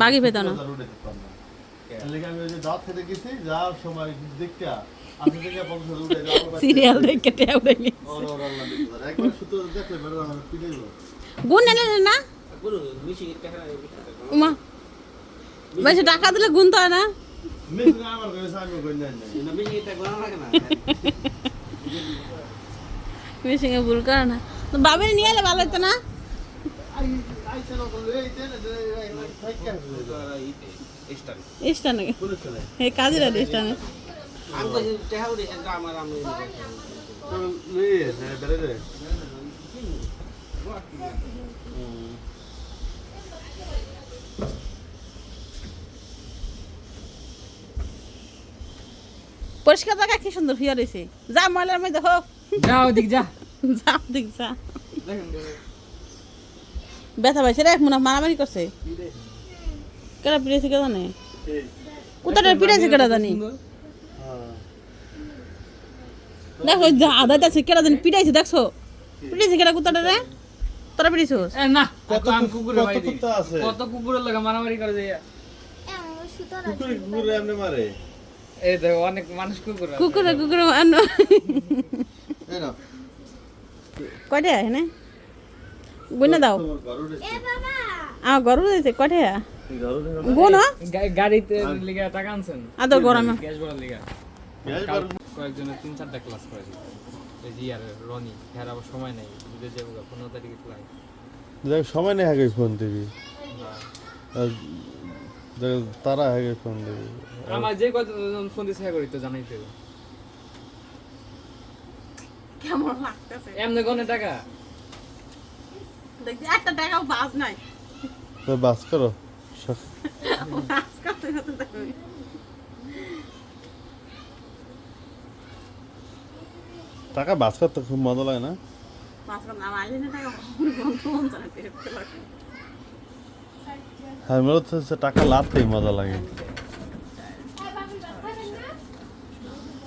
বাগি পেতো না। সিরিয়াল দেখে গুণ এনে না। উমা। বেশি টাকা দিলে গুনতে হয় না। মেশিন ভুল করে না। তো বাবির নিয়ে এলে ভালো হতো না? পরিষ্কার জায়গা কি সুন্দর হইয়া রয়েছে? যা ময়লার মধ্যে হোক। যা ওদিক যা। যা দেখ যা ব্যথা পাইছে রে মনে মারামারি করছে। কেডা পিড়েছে কেডা জানে? কোথাটা পিড়েছে কেডা জানি? দেখো আদাটা আছে কেডা জানি পিড়াইছে দেখছ? পিড়েছে কেডা কোথাটা রে? তোরা পিড়েছোস না কত কু-। কুত্তা আছে? কত কুকুরের লাগা মারামারি করে যায় কুকুরে কুকুরে এমনি মারে। এই দেখো অনেক মানুষ কুকুর। কুকুরে কুকুরে মানো এই না কয়টা হ্যাঁ গুনে দাও। গরু কয়টা গুণ গাড়িতে লিগা টাকা আনছেন? আদর গরমে গ্যাস লিগা। কয়েকজনের তিন চারটা ক্লাস করে জি আর রনি হ্যাঁ আবার সময় নেই। যাব পনেরো তারিখে ফ্লাইট দেখ সময় নেই আগে ফোন দিবি। তারা আগে ফোন দিবি। আমার যে কতজন ফোন দিছে হ্যাঁ করি তো জানাইতে হবে। কেমন লাগতেছে? এমনি গনে টাকা? দেখছি একটা টাকাও বাস নাই। তো বাস করো বাস করতে করতে টাকা বাস করতে খুব মজা লাগে না? বাস করতে আমার আইলে না টাকা বন্ধু বন্ধু না বিরক্ত লাগে হ্যাঁ মূলত হচ্ছে টাকা লাভতেই মজা লাগে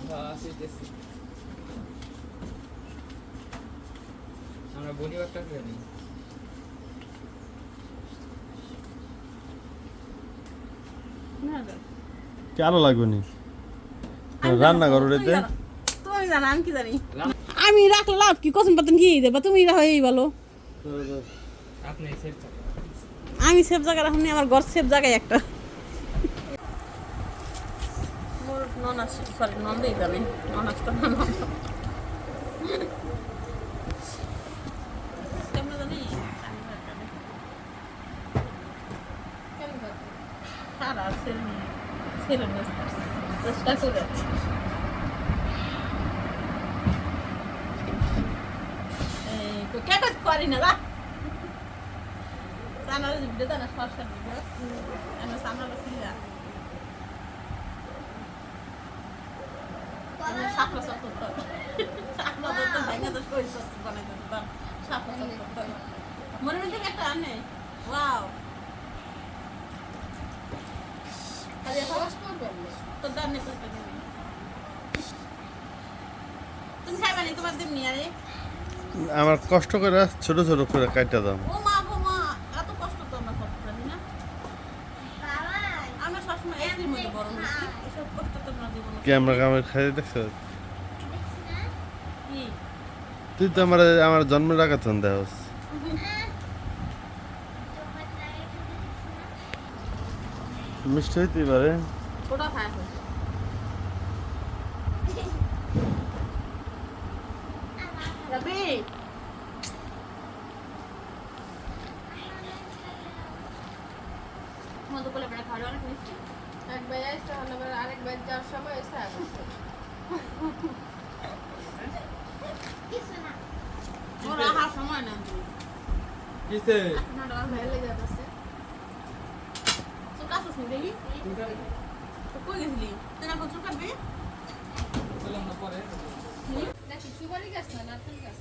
বাস এইতেছি। আমরা বনি একটা করে নিই না কি লাগবে নি? রান্না করো রে তুমি জানো। আমি কি জানি? আমি রাখলে লাভ কি কসম পাতেন কি দেবা তুমি রাখো এই বলো। আপনি সেট আমি সেফ জায়গা রাখুন আমার ঘর সেফ জায়গায় একটা। মোর ননাস সরি নন্দেই জানে ননাস তো নন্দ। কেমনে জানি? সারা ছেলে নিয়ে- ছেলে নিয়ে চেষ্টা করে এই, তো কে কাজ করি না রা Sana ada video tanah swasta video. Ano sana ba sila? Ano sakla sa tuto. Sakla tuto hanga to koi sa tuto na tuto. Sakla sa tuto. Mone mo ka ta বড় হয়েছি এসব কষ্ট তো আমরা জীবনে কি আমরা কামে খাই দেখছ? তুই তো আমার আমার জন্মের আগে তখন দেখ মিষ্টি হইতে পারে ওটা খায় হয়েছে রবি মধু বলে বেড়া খাওয়া অনেক মিষ্টি একবার আসতে হলে আবার আরেকবার যাওয়ার সময় এসে আসছে ওর আহার সময় না। কিসে ভালো তোর কাছে শুন দেখি কই গেছিলি না কচুর পরে নাকি সুপারি গাছ না নারকেল গাছ।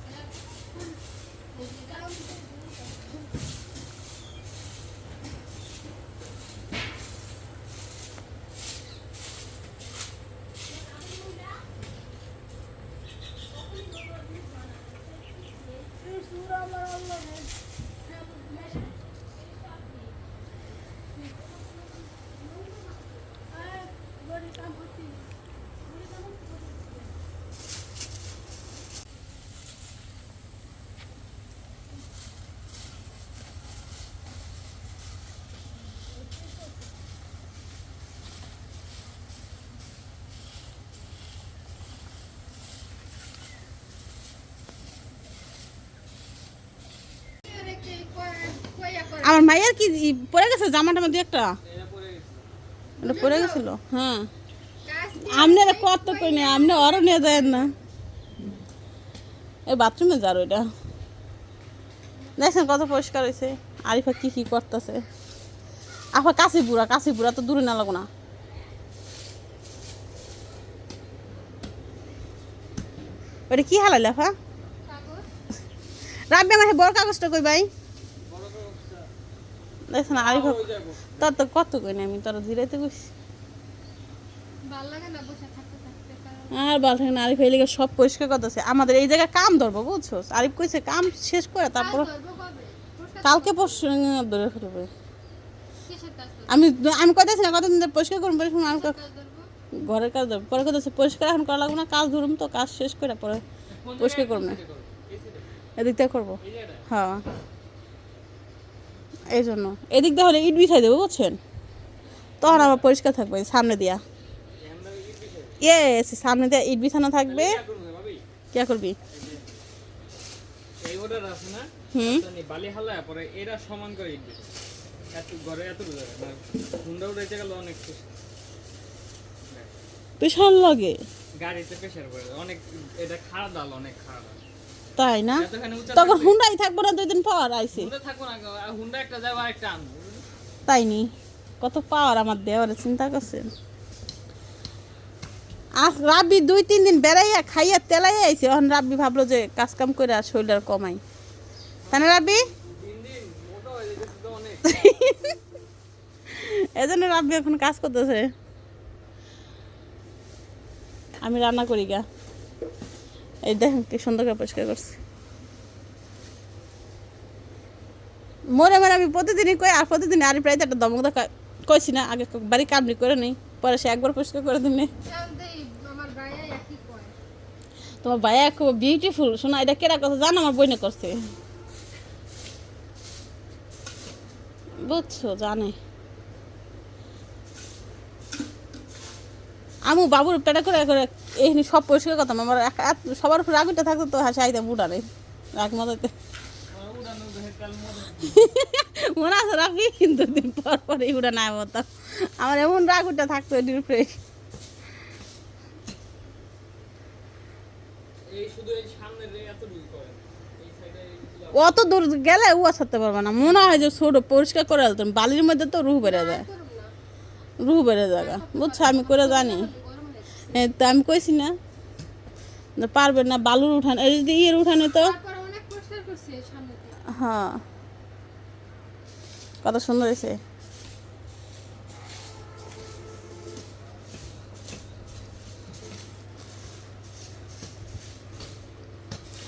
আমার মায়ের কি পরে গেছে? জামা টামা দু একটা পরে গেছিল? হ্যাঁ। আপনারা কত কই না আপনি অরও নিয়ে যায় না। এই বাথরুমে যার ওইটা। দেখছেন কত পরিষ্কার হয়েছে আরিফা কি কি করতেছে? আফা কাছে বুড়া কাছে বুড়া তো দূরে না লাগো না। ওটা কি হালাইলে আফা? রাখবে আমার বড় কাগজটা কই ভাই? দেখছেন হয়ে তোর তো কত কই না আমি, তোর জিরাইতে কইছি। ভালো আর বাল থাকে না, আরিফ এই লিগে সব পরিষ্কার করতেছে। আমাদের এই জায়গায় কাম ধরবো বুঝছ আরিফ কইছে কাম শেষ করে তারপর কালকে পরশু ধরে ফেলবে আমি আমি কইতেছি না, কতদিন পরিষ্কার করুন পরিষ্কার আমি ঘরের কাজ ধরবো। পরে কথা পরিষ্কার এখন করা লাগবে না, কাজ ধরুম তো, কাজ শেষ করে পরে পরিষ্কার করুন না। এদিক দিয়ে করব হ্যাঁ এই জন্য এদিক দিয়ে হলে ইট বিছাই দেবো বুঝছেন তখন আবার পরিষ্কার থাকবে সামনে দিয়া ইয়ে সামনে দিয়া ইট বিছানো থাকবে ইয়া কে করবি এই অর্ডার আছে না হুম জানি বালি হালায় পরে এরা সমান করে ইট মানে। বিশাল লাগে গাড়িতে প্রেশার পড়ে অনেক এটা খারাপ ডাল অনেক খারাপ তাই না? তখন হুন্ডাই থাকব না দুই দিন পর আইসে আর আর তাই নি? কত পাওয়ার আমার দেওয়ার চিন্তা করছেন? আজ রাব্বি দুই তিন দিন বেড়াইয়া খাইয়া তেলাই আইছে এখন রাব্বি ভাবলো যে কাজ কাম করে আর শরীর কমাই। তাই না রাব্বি? দিন দিন মোটা হয়ে যেতেছে তো অনেক। এই জন্য রাব্বি এখন কাজ করতেছে। আমি রান্না করি গা। এই দেখেন কি সুন্দর করে পরিষ্কার করছি। মরে মরে আমি প্রতিদিনই কই, আর প্রতিদিন আর প্রায় একটা দমক দেখা কইছি না, আগে বাড়ি কামড়ি করে নেই, পরে সে একবার পরিষ্কার করে দিনে। তোমার ভাইয়া খুব বিউটিফুল শোনা, এটা কেরা কথা? জানো আমার বইনে করছে। বুঝছ, জানে। আমু বাবুর পেটা করে করে এখানে সব পরিষ্কার করতাম আমার সবার উপর রাগুটা থাকতো তো হাসি আইতাম উড়ারে রাগ মজাতে মনে আছে রাখবি কিন্তু দিন পর পরে উড়া না বলতাম আমার এমন রাগুটা থাকতো এটির উপরে এই এই এই অত দূর গেলে ও ছাড়তে পারবে না। মনে হয় যে ছোট পরিষ্কার করে আলতাম। বালির মধ্যে তো রুহ বেড়ে যায়। রুহ বেড়ে জায়গা বুঝছ আমি করে জানি। তো আমি কইছি না। পারবে না বালুর উঠান এই যদি ইয়ের উঠানে তো হ্যাঁ। কত সুন্দর হয়েছে।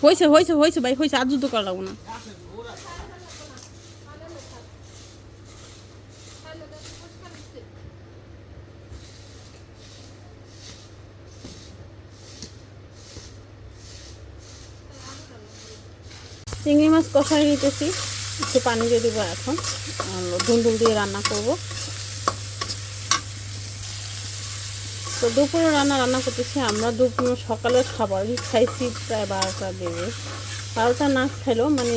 হয়েছে হয়েছে হয়েছে ভাই হয়েছে আর যুদ্ধ করা লাগবো না আছে ওরা সামনে দিয়ে পরিষ্কার করছে চিংড়ি মাছ কষাই নিতেছি। একটু পানি দিয়ে দেবো এখন। ধুন্দুল দিয়ে রান্না করব। তো দুপুরে রান্না রান্না করতেছি। আমরা দুপুরে সকালের খাবারই খাইছি প্রায় বারোটা দেবে বারোটা না খাইলেও মানে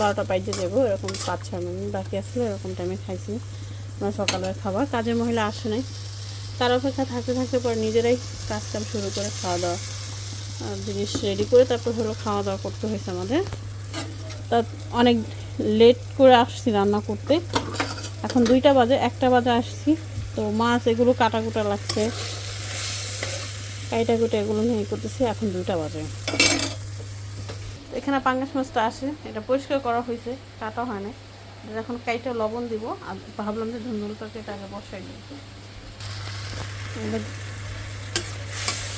বারোটা পাইতে দেবো, এরকম পাঁচ ছয় মিনিট বাকি আসলে এরকম টাইমে খাইছি। আমরা সকালের খাবার। কাজের মহিলা আসে নাই। তার অপেক্ষা থাকতে থাকতে পর নিজেরাই কাজ কাম শুরু করে খাওয়া দাওয়া জিনিস রেডি করে তারপর হলো খাওয়া দাওয়া করতে হয়েছে আমাদের। তা অনেক লেট করে আসছি রান্না করতে। এখন দুইটা বাজে, একটা বাজে আসছি। তো মাছ এগুলো কাটা কুটা লাগছে। কাইটা কুটা এগুলো নিয়ে করতেছি, এখন দুইটা বাজে। এখানে পাঙ্গাস মাছটা আসে, এটা পরিষ্কার করা হয়েছে, কাটা হয় না এখন কাইটা লবণ দিব, আর ভাবলাম যে ধুন্দুলটাকে এটা আগে বসাই দিব এবার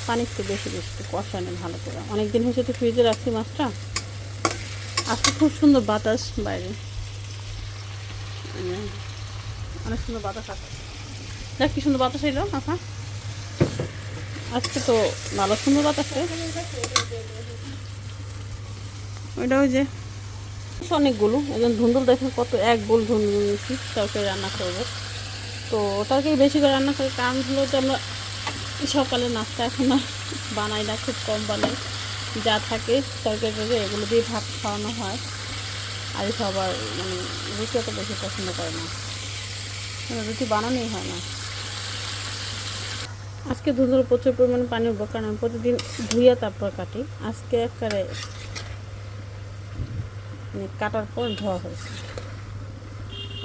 পানি একটু বেশি বেশি একটু কষানো ভালো করে। অনেকদিন হয়েছে তো ফ্রিজে রাখছি মাছটা। আজকে খুব সুন্দর বাতাস বাইরে। অনেক সুন্দর বাতাস আছে। দেখ, কি সুন্দর বাতাস এলো আচ্ছা আজকে তো ভালো সুন্দর বাতাস ওইটা ওই যে অনেকগুলো, একজন ধুন্দুল দেখেন কত এক বোল ধুন্দুল নিয়েছি রান্না করব। তো তরকারি বেশি করে রান্না করার কারণ হলো যে আমরা সকালে নাস্তা এখন বানাই না, খুব কম বানাই। যা থাকে তরকারি টরকারি এগুলো দিয়ে ভাত খাওয়ানো হয়। আর সবার মানে রুটি অত বেশি পছন্দ করে না। মানে রুটি বানানোই হয় না। আজকে ধুন্দুল প্রচুর পরিমাণে পানি উঠবো কারণ আমি প্রতিদিন ধুইয়া তারপর কাটি। আজকে একবারে মানে কাটার পর ধোয়া হয়েছে।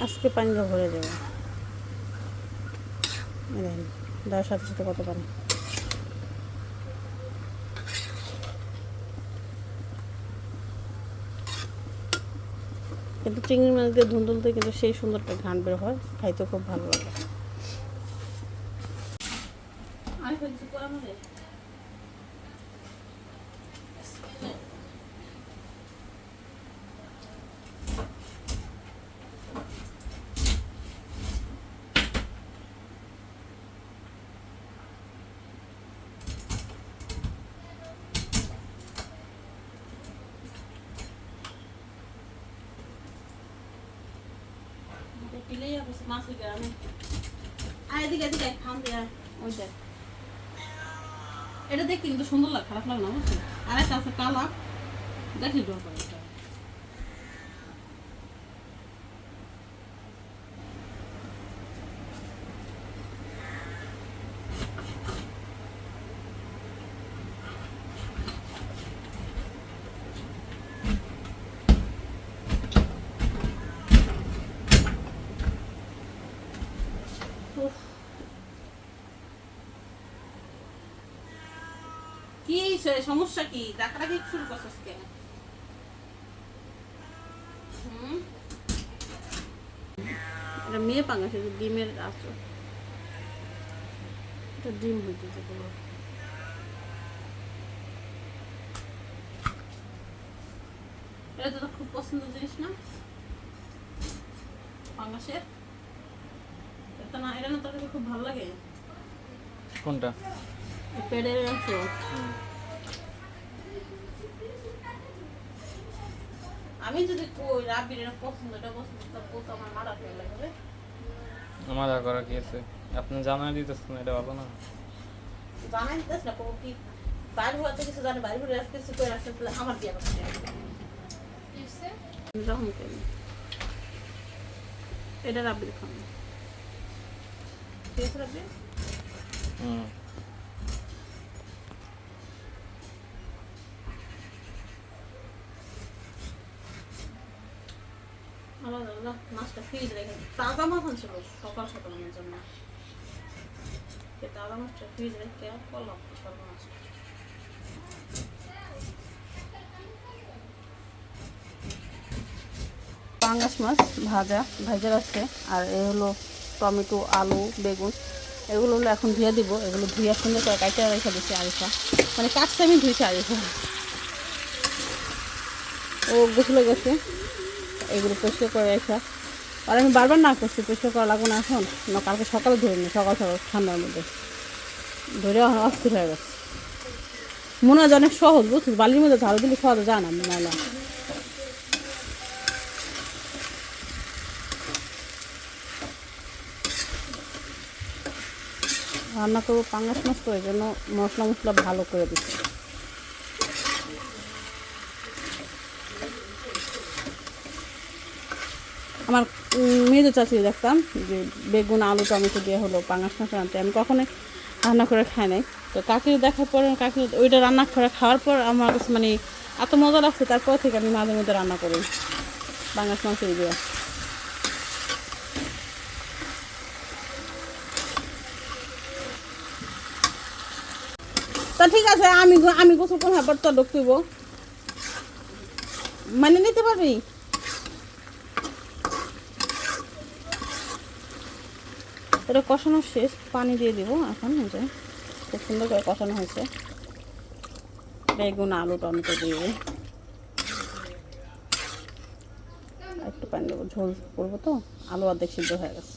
আজকে পানি দিয়ে ভরে দেখেন, দেওয়ার সাথে সাথে কত পানি। কিন্তু চিংড়ি মাছ দিয়ে ধুন্দুলতে কিন্তু সেই সুন্দর একটা ঘান বের হয় খাইতে খুব ভালো লাগে। এটা দেখতে কিন্তু সুন্দর লাগে খারাপ লাগে না অবশ্যই আর একটা আছে কালা দেখি ডর করে এটা। উফ। কি হইছে? সমস্যা কি? ডাকাডাকি শুরু করছিস কেন এটা মেয়ে পাঙ্গাস ডিমের আছে এটা ডিম হইতেছে পুরো এটা তো খুব পছন্দের জিনিস না? পাঙ্গাসের? এটা না এটা না তোর খুব ভালো লাগে। কোনটা? পেটের অংশ আমি যদি কই রাবির এটা পছন্দ এটা পছন্দ তো বউ আমার মারা ফেলে লাগবে আমার করা কি আছে? আপনি জানাই দিতেছেন এটা ভালো না। জানাই দিতেছ না কোনো কি বাইরে হওয়াতে কিছু জানে বাইরে ঘুরে আসতে কিছু করে আসতে তাহলে আমার বিয়ে করতে কিসে? যখন এটা রাবির খাব ঠিক আছে রাবির হুম। মাছ পাঙ্গাস মাছ, ভাজা ভাজা আছে। আর এ হলো টমেটো, আলু, বেগুন। এগুলো হলো এখন ধুয়ে দিব। এগুলো ধুয়ে সুন্দর করে কাইটা রেখে দিচ্ছি আরিফা। মানে কাটতে আমি ধুয়েছি আরিফা। ও গোসলে গেছে। এগুলো পরিষ্কার করে রেখা। আর আমি বারবার না করছি, পরিষ্কার করা লাগবে না এখন। না, কালকে সকালে ধরে নি, সকাল সকাল ঠান্ডার মধ্যে। ধরে অস্থির হয়ে গেছে। মনে হয় অনেক সহজ, বুঝছিস? বালির মধ্যে ঝাড়ু দিলে সহজে যায় না ময়লা রান্না করব পাঙ্গাস মাছ এই জন্য মশলা মশলা ভালো করে দিচ্ছি। আমার মেজো চাচি দেখতাম যে বেগুন, আলু, টমেটো দিয়ে হলো পাঙাশ মাছ রান্নতে। আমি কখনোই রান্না করে খাই নাই। তো কাকি দেখার পরে, কাকি ওইটা রান্না করে খাওয়ার পর আমার কাছে মানে এত মজা লাগছে, তারপর থেকে আমি মাঝে মধ্যে রান্না করি পাঙাশ মাছ দিয়ে তা ঠিক আছে, আমি আমি গোসল করে পর তো ঢুকতেইব মানে নিতে পারবি? এটা কষানো শেষ, পানি দিয়ে দিব এখন যে খুব সুন্দর করে কষানো হয়েছে। বেগুন, আলু, টমেটো দিয়ে। একটু পানি দেবো, ঝোল করব তো, আলু অর্ধেক সিদ্ধ হয়ে গেছে।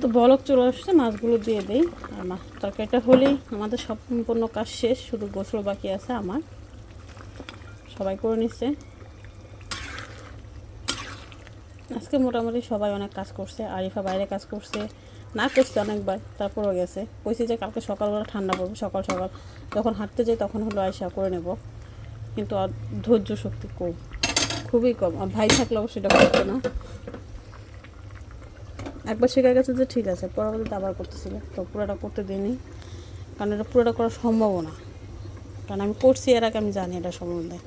তো বলক চলে আসছে, মাছগুলো দিয়ে দেই। আর মাছ তরকারিটা হলেই আমাদের সম্পূর্ণ কাজ শেষ, শুধু গোসল বাকি আছে আমার। সবাই করে নিচ্ছে। আজকে মোটামুটি সবাই অনেক কাজ করছে, আরিফা বাইরে কাজ করছে, না করছে অনেকবার, তারপরও গেছে। কইছি যে কালকে সকালবেলা ঠান্ডা পড়বে, সকাল সকাল। যখন হাঁটতে যাই তখন হলো আয়সা করে নেব। কিন্তু আর ধৈর্য শক্তি কম, খুবই কম। আর ভাই থাকলে অবশ্যই এটা করতো না। একবার শেখা গেছে যে ঠিক আছে পরবর্তীতে আবার করতেছিল তো পুরোটা করতে দিইনি কারণ এটা পুরোটা করা সম্ভবও না। কারণ আমি করছি, এর আগে আমি জানি এটা সম্বন্ধে।